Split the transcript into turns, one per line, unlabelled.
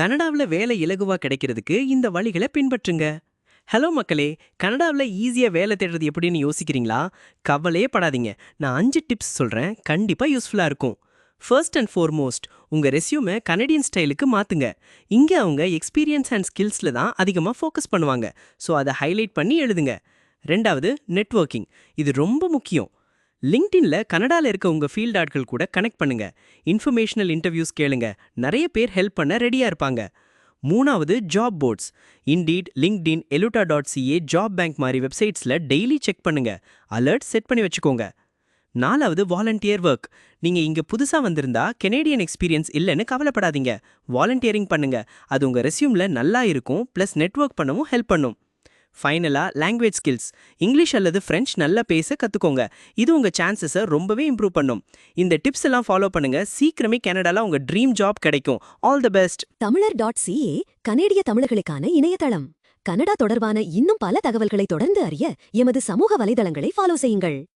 கனடாவில் வேலை இலகுவா கிடைக்கிறதுக்கு இந்த வழிகளை பின்பற்றுங்க. ஹலோ மக்களே கனடாவில் ஈஸியாக வேலை தேடுறது எப்படின்னு யோசிக்கிறீங்களா? கவலையே படாதீங்க. நான் அஞ்சு டிப்ஸ் சொல்கிறேன் கண்டிப்பாக யூஸ்ஃபுல்லாக இருக்கும். ஃபர்ஸ்ட் அண்ட் ஃபோர்மோஸ்ட் உங்கள் ரெசியூமை கனடியன் ஸ்டைலுக்கு மாற்றுங்க இங்கே அவங்க எக்ஸ்பீரியன்ஸ் அண்ட் ஸ்கில்ஸில் தான் அதிகமாக ஃபோக்கஸ் பண்ணுவாங்க. ஸோ அதை ஹைலைட் பண்ணி எழுதுங்க. ரெண்டாவது நெட்வொர்க்கிங் இது ரொம்ப முக்கியம். லிங்க்டின்ல கனடால இருக்க உங்க ஃபீல்ட் ஆட்கள் கூட கனெக்ட் பண்ணுங்க. இன்ஃபர்மேஷனல் இன்டர்வியூஸ் கேளுங்க. நிறைய பேர் ஹெல்ப் பண்ண ரெடியா இருப்பாங்க. மூணாவது job boards. Indeed LinkedIn Eluta dot CA job bank மாதிரி வெப்சைட்ஸ்ல டெய்லி செக் பண்ணுங்க. அலர்ட் செட் பண்ணி வச்சுக்கோங்க. நாலாவது வாலண்டியர் ஒர்க். நீங்க இங்க புதுசா வந்திருந்தா கெனேடியன் எக்ஸ்பீரியன்ஸ் இல்லைன்னு கவலைப்படாதீங்க. வாலண்டியரிங் பண்ணுங்க. அது உங்க ரெஸ்யூம்ல நல்லா இருக்கும். ப்ளஸ் நெட்வொர்க் பண்ணவும் ஹெல்ப் பண்ணும். ஃபைனலா லாங்குவேஜ் ஸ்கில்ஸ் இங்கிலீஷ் அல்லது ஃப்ரெஞ்ச் நல்லா பேச கத்துக்கோங்க. இது உங்க சான்சஸை ரொம்பவே இம்ப்ரூவ் பண்ணும். இந்த டிப்ஸ் எல்லாம் ஃபாலோ பண்ணுங்க. சீக்கிரமே கனடால உங்க ட்ரீம் ஜாப் கிடைக்கும். All the best
Tamilar dot CA கனேடிய தமிழர்களுக்கான இணையதளம். கனடா தொடர்பான இன்னும் பல தகவல்களை தொடர்ந்து அறிய எமது சமூக வலைதளங்களை ஃபாலோ செய்யுங்கள்.